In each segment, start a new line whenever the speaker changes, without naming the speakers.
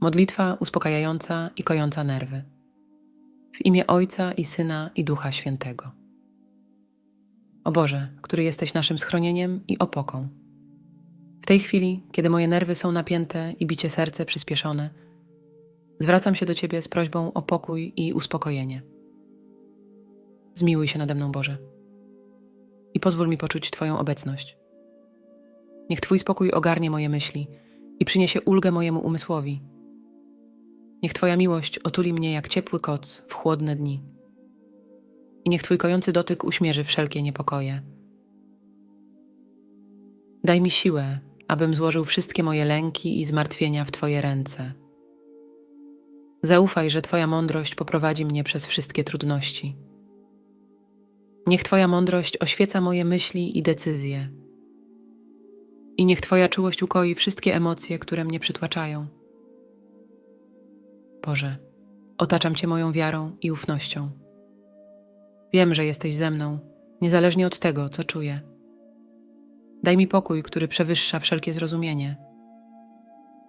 Modlitwa uspokajająca i kojąca nerwy. W imię Ojca i Syna i Ducha Świętego. O Boże, który jesteś naszym schronieniem i opoką. W tej chwili, kiedy moje nerwy są napięte i bicie serce przyspieszone, zwracam się do Ciebie z prośbą o pokój i uspokojenie. Zmiłuj się nade mną, Boże, i pozwól mi poczuć Twoją obecność. Niech Twój spokój ogarnie moje myśli i przyniesie ulgę mojemu umysłowi. Niech Twoja miłość otuli mnie jak ciepły koc w chłodne dni. I niech Twój kojący dotyk uśmierzy wszelkie niepokoje. Daj mi siłę, abym złożył wszystkie moje lęki i zmartwienia w Twoje ręce. Zaufaj, że Twoja mądrość poprowadzi mnie przez wszystkie trudności. Niech Twoja mądrość oświeca moje myśli i decyzje. I niech Twoja czułość ukoi wszystkie emocje, które mnie przytłaczają. Boże, otaczam Cię moją wiarą i ufnością. Wiem, że jesteś ze mną, niezależnie od tego, co czuję. Daj mi pokój, który przewyższa wszelkie zrozumienie,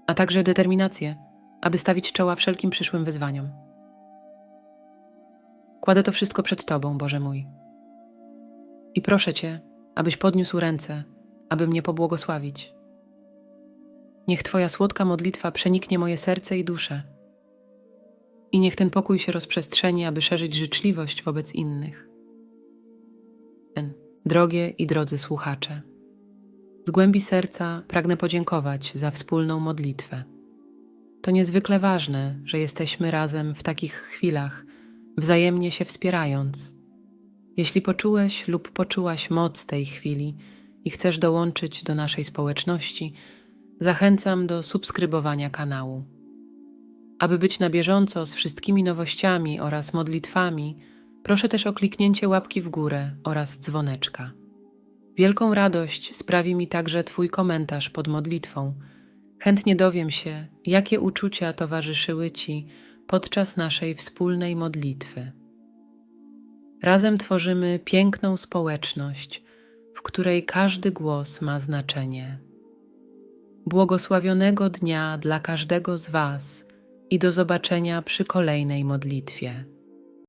a także determinację, aby stawić czoła wszelkim przyszłym wyzwaniom. Kładę to wszystko przed Tobą, Boże mój. I proszę Cię, abyś podniósł ręce, aby mnie pobłogosławić. Niech Twoja słodka modlitwa przeniknie moje serce i duszę. I niech ten pokój się rozprzestrzeni, aby szerzyć życzliwość wobec innych. Drogie i drodzy słuchacze, z głębi serca pragnę podziękować za wspólną modlitwę. To niezwykle ważne, że jesteśmy razem w takich chwilach, wzajemnie się wspierając. Jeśli poczułeś lub poczułaś moc tej chwili i chcesz dołączyć do naszej społeczności, zachęcam do subskrybowania kanału. Aby być na bieżąco z wszystkimi nowościami oraz modlitwami, proszę też o kliknięcie łapki w górę oraz dzwoneczka. Wielką radość sprawi mi także Twój komentarz pod modlitwą. Chętnie dowiem się, jakie uczucia towarzyszyły Ci podczas naszej wspólnej modlitwy. Razem tworzymy piękną społeczność, w której każdy głos ma znaczenie. Błogosławionego dnia dla każdego z Was i do zobaczenia przy kolejnej modlitwie.